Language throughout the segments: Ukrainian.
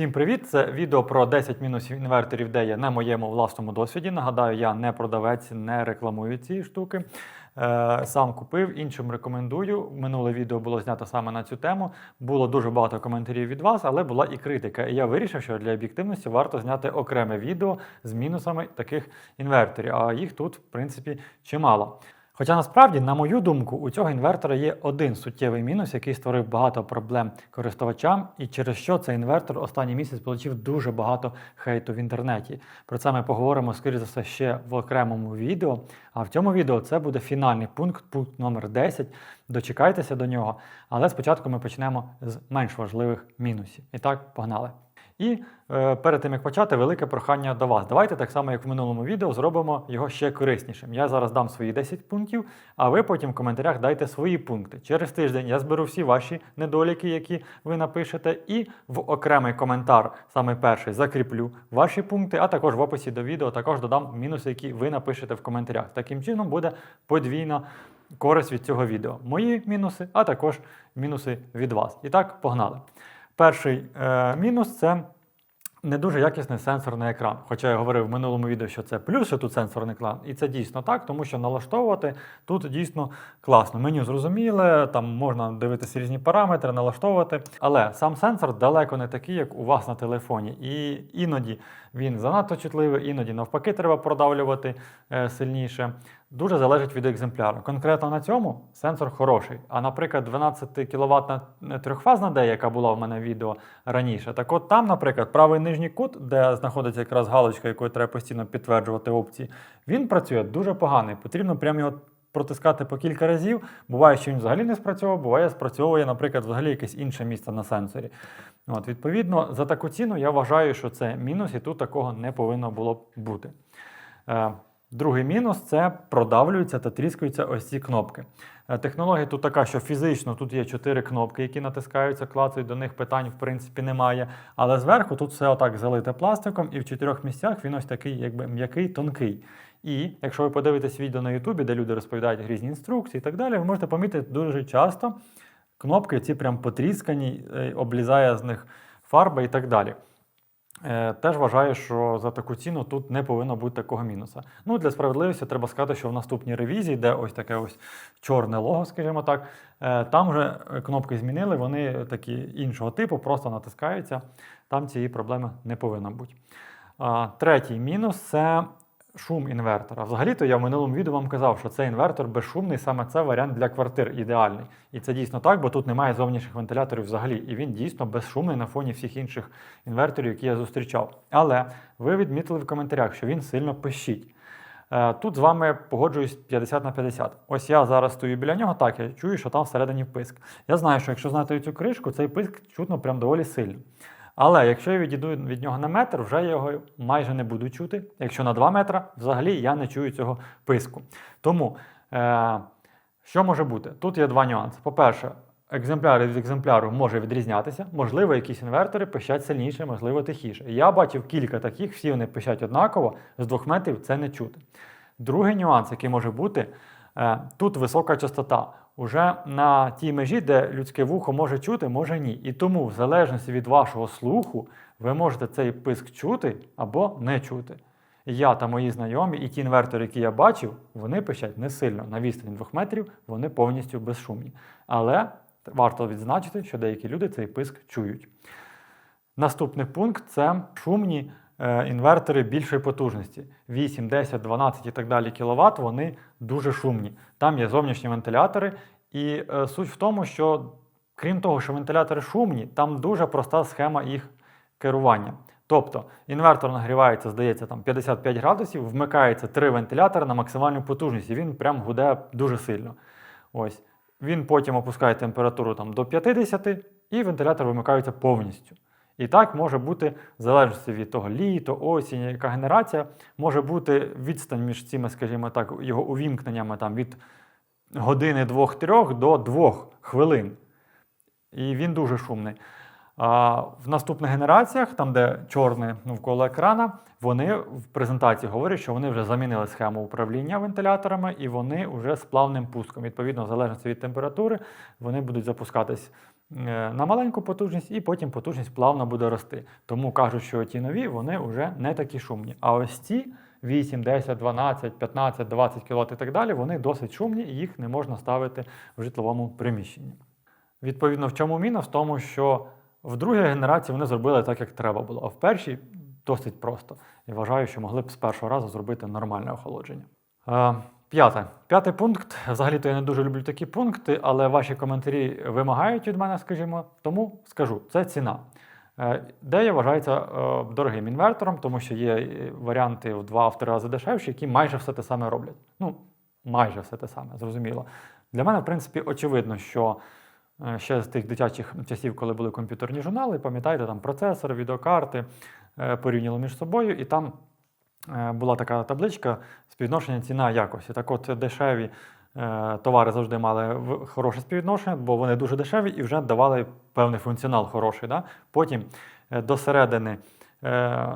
Всім привіт! Це відео про 10 мінусів інверторів, де я на моєму власному досвіді. Нагадаю, я не продавець, не рекламую ці штуки. Е, сам купив, іншим рекомендую. Минуле відео було знято саме на цю тему. Було дуже багато коментарів від вас, але була і критика. І я вирішив, що для об'єктивності варто зняти окреме відео з мінусами таких інверторів. А їх тут, в принципі, чимало. Хоча насправді, на мою думку, у цього інвертора є один суттєвий мінус, який створив багато проблем користувачам, і через що цей інвертор останній місяць отримав дуже багато хейту в інтернеті. Про це ми поговоримо, скоріше за все, ще в окремому відео. А в цьому відео це буде фінальний пункт, пункт номер 10. Дочекайтеся до нього. Але спочатку ми почнемо з менш важливих мінусів. І так, погнали. І е, перед тим як почати, велике прохання до вас. Давайте так само, як в минулому відео, зробимо його ще кориснішим. Я зараз дам свої 10 пунктів, а ви потім в коментарях дайте свої пункти. Через тиждень я зберу всі ваші недоліки, які ви напишете, і в окремий коментар, саме перший, закріплю ваші пункти, а також в описі до відео також додам мінуси, які ви напишете в коментарях. Таким чином буде подвійна користь від цього відео. Мої мінуси, а також мінуси від вас. І так, погнали. Перший е, мінус це не дуже якісний сенсорний екран. Хоча я говорив в минулому відео, що це плюс, що тут сенсорний екран. І це дійсно так, тому що налаштовувати тут дійсно класно. Меню зрозуміле, там можна дивитися різні параметри, налаштовувати. Але сам сенсор далеко не такий, як у вас на телефоні. І іноді він занадто чутливий, іноді навпаки треба продавлювати е, сильніше. Дуже залежить від екземпляра. Конкретно на цьому сенсор хороший. А, наприклад, 12 кВт трьохфазна D, яка була в мене відео раніше, так от там, наприклад, правий нижній кут, де знаходиться якраз галочка, якою треба постійно підтверджувати опції, він працює дуже поганий. Потрібно прямо його протискати по кілька разів. Буває, що він взагалі не спрацьовує, буває, спрацьовує, наприклад, взагалі якесь інше місце на сенсорі. От, Відповідно, за таку ціну я вважаю, що це мінус, і тут такого не повинно було б бути. Е, Другий мінус це продавлюються та тріскаються ось ці кнопки. Е, Технологія тут така, що фізично тут є чотири кнопки, які натискаються, клацають, до них питань в принципі немає. Але зверху тут все отак залите пластиком, і в чотирьох місцях він ось такий, якби м'який, тонкий. І якщо ви подивитесь відео на Ютубі, де люди розповідають різні інструкції і так далі, ви можете помітити дуже часто кнопки ці прям потріскані, е, облізає з них фарба і так далі. Е, Теж вважаю, що за таку ціну тут не повинно бути такого мінуса. Ну, для справедливості треба сказати, що в наступній ревізії, де ось таке ось чорне лого, скажімо так, е, там вже кнопки змінили, вони такі іншого типу, просто натискаються. Там цієї проблеми не повинно бути. Третій мінус це шум інвертора. Взагалі-то я в минулому відео вам казав, що цей інвертор безшумний, саме це варіант для квартир ідеальний. І це дійсно так, бо тут немає зовнішніх вентиляторів взагалі. І він дійсно безшумний на фоні всіх інших інверторів, які я зустрічав. Але ви відмітили в коментарях, що він сильно пищить. Е, Тут з вами погоджуюсь 50 на 50. Ось я зараз стою біля нього, так я чую, що там всередині писк. Я знаю, що якщо знати цю кришку, цей писк чутно прям доволі сильно. Але якщо я відійду від нього на метр, вже я його майже не буду чути. Якщо на 2 метри, взагалі я не чую цього писку. Тому е, що може бути? Тут є два нюанси. По-перше, екземпляр від екземпляру може відрізнятися. Можливо, якісь інвертори пищать сильніше, можливо, тихіше. Я бачив кілька таких, всі вони пищать однаково, з двох метрів це не чути. Другий нюанс, який може бути, е, тут висока частота. Уже на тій межі, де людське вухо може чути, може ні. І тому, в залежності від вашого слуху, ви можете цей писк чути або не чути. Я та мої знайомі, і ті інвертори, які я бачив, вони пищать не сильно. На відстані 2 метрів вони повністю безшумні. Але варто відзначити, що деякі люди цей писк чують. Наступний пункт це шумні інвертори більшої потужності. 8, 10, 12 і так далі кВт, вони дуже шумні. Там є зовнішні вентилятори, і е, суть в тому, що крім того, що вентилятори шумні, там дуже проста схема їх керування. Тобто інвертор нагрівається, здається, там 55 градусів, вмикається три вентилятори на максимальну потужність, і він прям гуде дуже сильно. Ось. Він потім опускає температуру там, до 50 і вентилятор вимикається повністю. І так може бути, в залежності від того, літо, осінь, яка генерація, може бути відстань між цими, скажімо так, його увімкненнями там, від години 2-3 до 2 хвилин. І він дуже шумний. А в наступних генераціях, там, де чорне навколо екрана, вони в презентації говорять, що вони вже замінили схему управління вентиляторами і вони вже з плавним пуском. Відповідно, в залежності від температури, вони будуть запускатись на маленьку потужність, і потім потужність плавно буде рости. Тому кажуть, що ті нові вони вже не такі шумні. А ось ці 8, 10, 12, 15, 20 кВт і так далі, вони досить шумні, і їх не можна ставити в житловому приміщенні. Відповідно, в чому мінус? В тому, що в другій генерації вони зробили так, як треба було, а в першій досить просто. І вважаю, що могли б з першого разу зробити нормальне охолодження. П'яте. П'ятий пункт. Взагалі-то я не дуже люблю такі пункти, але ваші коментарі вимагають від мене, скажімо, тому скажу, це ціна. Е, Дея вважається е, дорогим інвертором, тому що є е, варіанти в 2-3 рази дешевші, які майже все те саме роблять. Ну, майже все те саме, зрозуміло. Для мене, в принципі, очевидно, що ще з тих дитячих часів, коли були комп'ютерні журнали, пам'ятаєте, там процесор, відеокарти порівняли між собою, і там була така табличка співвідношення ціна якості. Так от дешеві е, товари завжди мали хороше співвідношення, бо вони дуже дешеві і вже давали певний функціонал хороший. Да? Потім е, до середини е,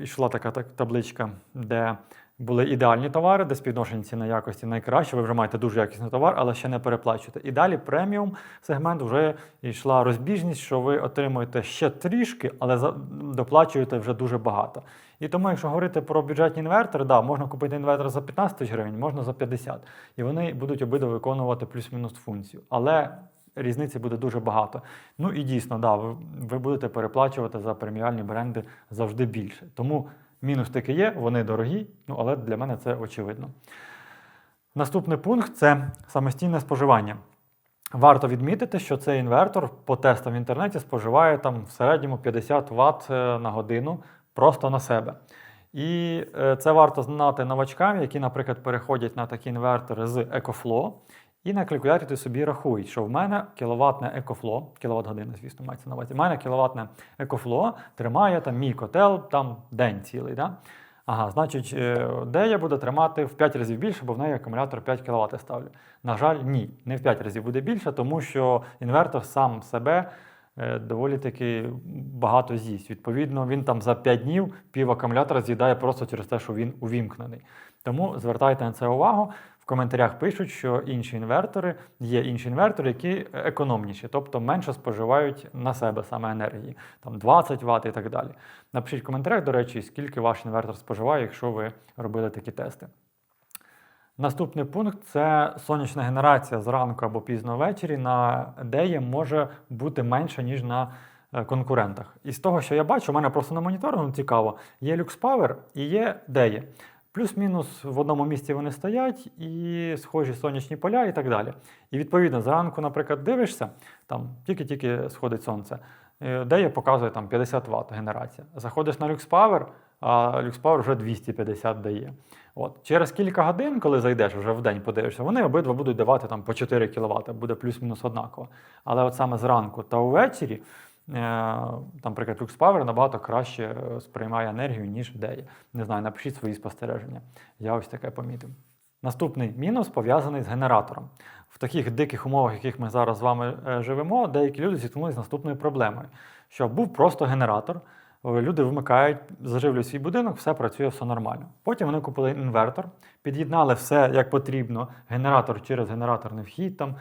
йшла така так, табличка, де були ідеальні товари, де співвідношення ціни якості найкраще. Ви вже маєте дуже якісний товар, але ще не переплачуєте. І далі преміум сегмент вже йшла розбіжність, що ви отримуєте ще трішки, але доплачуєте вже дуже багато. І тому, якщо говорити про бюджетні інвертори, да, можна купити інвертор за 15 тисяч гривень, можна за 50. І вони будуть обидва виконувати плюс-мінус функцію. Але різниці буде дуже багато. Ну і дійсно, да, ви, ви будете переплачувати за преміальні бренди завжди більше. Тому мінус таки є, вони дорогі, ну але для мене це очевидно. Наступний пункт це самостійне споживання. Варто відмітити, що цей інвертор по тестам в інтернеті споживає там в середньому 50 Вт е, на годину просто на себе. І е, це варто знати новачкам, які, наприклад, переходять на такі інвертори з EcoFlow, і на калькуляторі собі рахують, що в мене кіловатне EcoFlow, кіловат година, звісно, мається на увазі. В мене кіловатне EcoFlow тримає там мій котел там день цілий. Да? Ага, значить, е, де я буду тримати в 5 разів більше, бо в неї акумулятор 5 кВт ставлю. На жаль, ні, не в 5 разів буде більше, тому що інвертор сам себе е, доволі таки багато з'їсть. Відповідно, він там за 5 днів пів акумулятора з'їдає просто через те, що він увімкнений. Тому звертайте на це увагу. В коментарях пишуть, що інші інвертори є інші інвертори, які економніші, тобто менше споживають на себе саме енергії, там 20 Вт і так далі. Напишіть в коментарях, до речі, скільки ваш інвертор споживає, якщо ви робили такі тести. Наступний пункт це сонячна генерація зранку або пізно ввечері на деї може бути менша, ніж на е, конкурентах. І з того, що я бачу, у мене просто на моніторингу цікаво, є LuxPower і є деї. Плюс-мінус в одному місці вони стоять, і схожі сонячні поля, і так далі. І відповідно, зранку, наприклад, дивишся, там тільки-тільки сходить сонце, е, дея показує там 50 Вт генерація. Заходиш на LuxPower, а LuxPower вже 250 дає. От. Через кілька годин, коли зайдеш вже в день, подивишся, вони обидва будуть давати там, по 4 кВт, буде плюс-мінус однаково. Але от саме зранку та ввечері, е, там, наприклад, LuxPower набагато краще е, сприймає енергію, ніж Дея. Не знаю, напишіть свої спостереження. Я ось таке помітив. Наступний мінус пов'язаний з генератором. В таких диких умовах, в яких ми зараз з вами е, живемо, деякі люди зіткнулися з наступною проблемою, що був просто генератор. Е, Люди вмикають, заживлюють свій будинок, все працює, все нормально. Потім вони купили інвертор, під'єднали все як потрібно, генератор через генераторний вхід, там, е,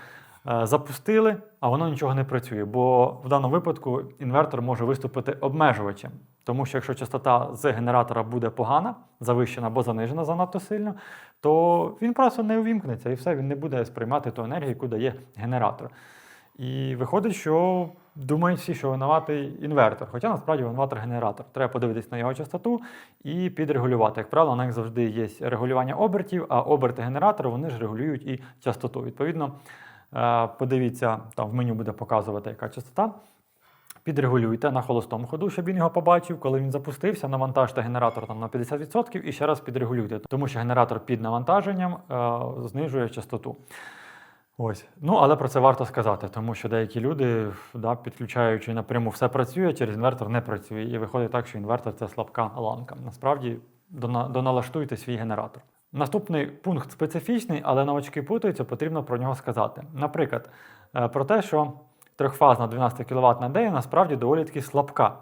запустили, а воно нічого не працює. Бо в даному випадку інвертор може виступити обмежувачем. Тому що якщо частота з генератора буде погана, завищена або занижена занадто сильно, то він просто не увімкнеться і все, він не буде сприймати ту енергію, яку дає генератор. І виходить, що думають всі, що винуватий інвертор. Хоча насправді винуватий генератор. Треба подивитись на його частоту і підрегулювати. Як правило, на них завжди є регулювання обертів, а оберти генератора вони ж регулюють і частоту. Відповідно, е, подивіться, там в меню буде показувати, яка частота. Підрегулюйте на холостому ходу, щоб він його побачив. Коли він запустився, навантажте генератор там на 50% і ще раз підрегулюйте, тому що генератор під навантаженням е, знижує частоту. Ось. Ну, але про це варто сказати, тому що деякі люди, да, підключаючи напряму, все працює, через інвертор не працює. І виходить так, що інвертор це слабка ланка. Насправді доналаштуйте свій генератор. Наступний пункт специфічний, але новачки путаються, потрібно про нього сказати. Наприклад, е, про те, що трьохфазна 12 кВт на дея насправді доволі таки слабка,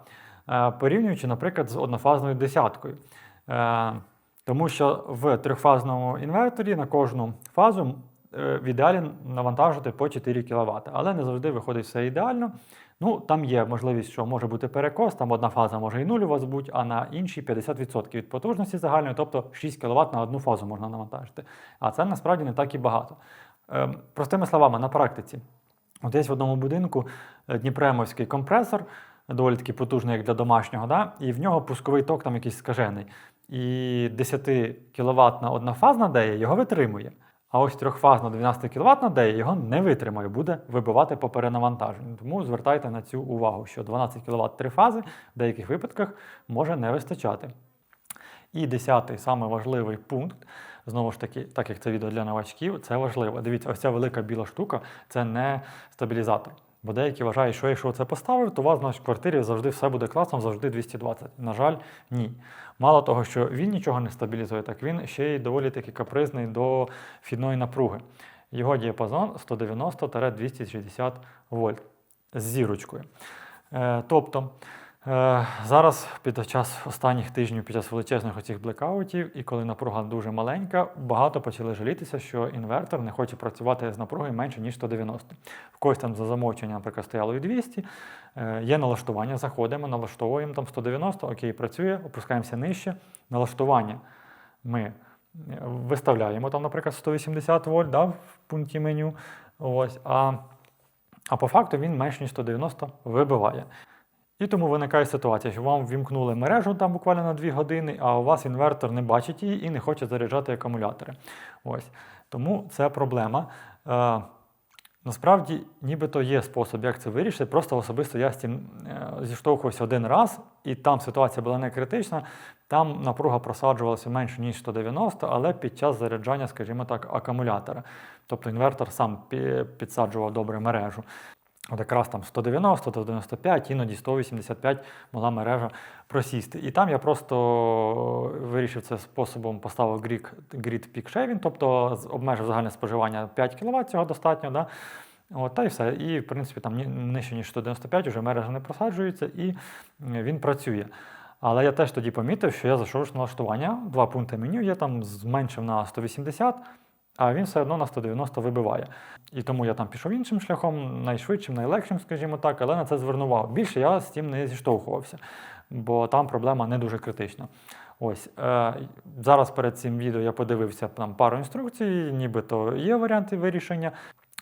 е, порівнюючи, наприклад, з однофазною десяткою. Е, Тому що в трьохфазному інверторі на кожну фазу в ідеалі навантажити по 4 кВт, але не завжди виходить все ідеально. Ну, там є можливість, що може бути перекос, там одна фаза може і нуль у вас бути, а на іншій 50% від потужності загальної, тобто 6 кВт на одну фазу можна навантажити. А це насправді не так і багато. Ем, Простими словами, на практиці. От є в одному будинку е, Дніпремовський компресор, доволі таки потужний, як для домашнього, да? і в нього пусковий ток там якийсь скажений. І 10 кВт на однофазна дея його витримує. А ось трьохфазна 12 кВт на дея його не витримає, буде вибивати по перенавантаженню. Тому звертайте на цю увагу, що 12 кВт три фази в деяких випадках може не вистачати. І десятий, саме важливий пункт, знову ж таки, так як це відео для новачків, це важливо. Дивіться, ось ця велика біла штука це не стабілізатор. Бо деякі вважають, що якщо це поставив, то у вас в квартирі завжди все буде класно, завжди 220. На жаль, ні. Мало того, що він нічого не стабілізує, так він ще й доволі таки капризний до вхідної напруги. Його діапазон 190-260 вольт з зірочкою. Е, тобто зараз під час останніх тижнів, під час величезних оцих блекаутів, і коли напруга дуже маленька, багато почали жалітися, що інвертор не хоче працювати з напругою менше, ніж 190. В когось там за замовчення, наприклад, стояло і 200. Е, є налаштування, заходимо, налаштовуємо там 190, окей, працює, опускаємося нижче. Налаштування ми е, виставляємо там, наприклад, 180 вольт да, в пункті меню. Ось, а, а по факту він менш ніж 190 вибиває. І тому виникає ситуація, що вам вімкнули мережу там буквально на 2 години, а у вас інвертор не бачить її і не хоче заряджати акумулятори. Ось. Тому це проблема. Е, Насправді, нібито є спосіб, як це вирішити. Просто особисто я з цим е, зіштовхувався один раз, і там ситуація була не критична. Там напруга просаджувалася менше, ніж 190, але під час заряджання, скажімо так, акумулятора. Тобто інвертор сам підсаджував добре мережу. От якраз там 190, 195, іноді 185 могла мережа просісти. І там я просто вирішив це способом, поставив grid, peak shaving, тобто обмежив загальне споживання 5 кВт, цього достатньо. Да? От, та й все. І, в принципі, там нижче, ніж 195 вже мережа не просаджується і він працює. Але я теж тоді помітив, що я зайшов налаштування, два пункти меню, я там зменшив на 180, а він все одно на 190 вибиває. І тому я там пішов іншим шляхом, найшвидшим, найлегшим, скажімо так, але на це звернув увагу. Більше я з цим не зіштовхувався, бо там проблема не дуже критична. Ось е, зараз перед цим відео я подивився там пару інструкцій, нібито є варіанти вирішення.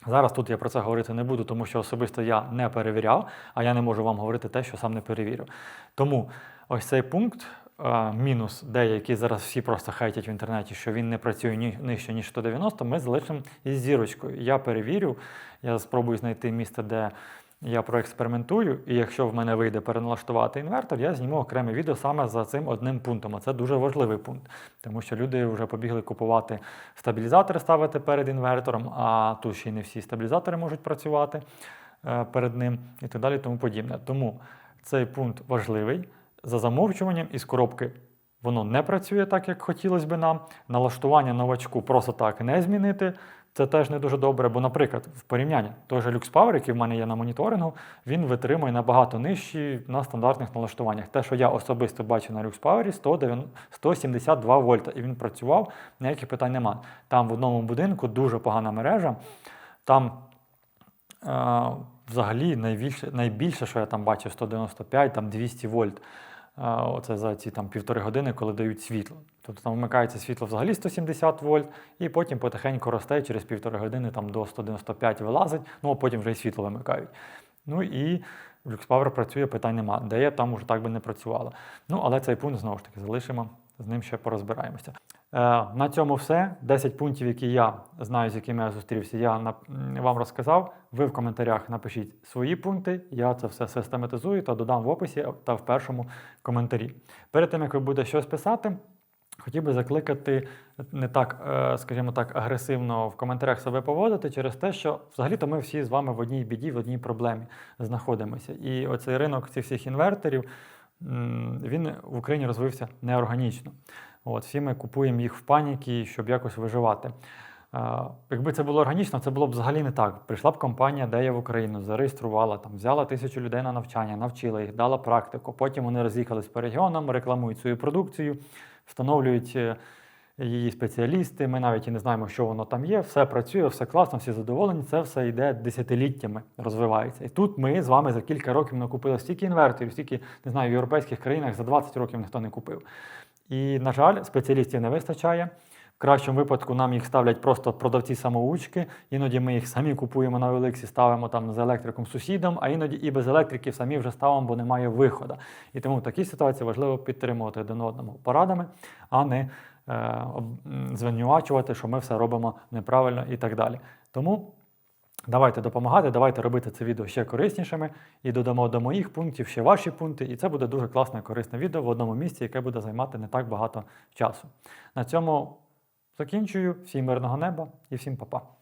Зараз тут я про це говорити не буду, тому що особисто я не перевіряв, а я не можу вам говорити те, що сам не перевірив. Тому ось цей пункт, е, мінус деякі зараз всі просто хейтять в інтернеті, що він не працює ні нижче, ніж 190, ми залишимо із зірочкою. Я перевірю, я спробую знайти місце, де я проекспериментую, і якщо в мене вийде переналаштувати інвертор, я зніму окреме відео саме за цим одним пунктом. А це дуже важливий пункт, тому що люди вже побігли купувати стабілізатори, ставити перед інвертором, а тут ще й не всі стабілізатори можуть працювати е, перед ним і так далі, тому подібне. Тому цей пункт важливий. За замовчуванням із коробки воно не працює так, як хотілося би нам. Налаштування новачку просто так не змінити. Це теж не дуже добре, бо, наприклад, в порівнянні той же Lux який в мене є на моніторингу, він витримує набагато нижчі на стандартних налаштуваннях. Те, що я особисто бачу на Lux Power, 190 172 вольта, і він працював, ніяких питань нема. Там в одному будинку дуже погана мережа. Там е, взагалі найбільше, найбільше, що я там бачив, 195, там 200 вольт. Оце за ці там півтори години, коли дають світло. Тобто там вмикається світло взагалі 170 вольт, і потім потихеньку росте через півтори години там до 195 вилазить, ну а потім вже і світло вимикають. Ну і LuxPower працює, питань нема. Де я там уже так би не працювало. Ну, але цей пункт знову ж таки залишимо, з ним ще порозбираємося. Е, на цьому все. 10 пунктів, які я знаю, з якими я зустрівся, я на, вам розказав. Ви в коментарях напишіть свої пункти. Я це все систематизую та додам в описі та в першому коментарі. Перед тим, як ви будете щось писати, хотів би закликати не так, е, скажімо так, агресивно в коментарях себе поводити через те, що взагалі-то ми всі з вами в одній біді, в одній проблемі знаходимося. І оцей ринок цих всіх інверторів він в Україні розвився неорганічно. От, всі ми купуємо їх в паніки, щоб якось виживати. Е, Якби це було органічно, це було б взагалі не так. Прийшла б компанія, де я в Україну, зареєструвала, там, взяла тисячу людей на навчання, навчила їх, дала практику. Потім вони роз'їхались по регіонам, рекламують свою продукцію, встановлюють е, її спеціалісти. Ми навіть і не знаємо, що воно там є. Все працює, все класно, всі задоволені. Це все йде десятиліттями, розвивається. І тут ми з вами за кілька років накупили стільки інверторів, стільки не знаю, в європейських країнах за 20 років ніхто не купив. І, на жаль, спеціалістів не вистачає. В кращому випадку нам їх ставлять просто продавці самоучки. Іноді ми їх самі купуємо на Олексі, ставимо там за електриком сусідом, а іноді і без електриків самі вже ставимо, бо немає виходу. І тому в такій ситуації важливо підтримувати один одному порадами, а не звинувачувати, що ми все робимо неправильно і так далі. Тому давайте допомагати, давайте робити це відео ще кориснішими і додамо до моїх пунктів ще ваші пункти. І це буде дуже класне корисне відео в одному місці, яке буде займати не так багато часу. На цьому закінчую. Всім мирного неба і всім па-па.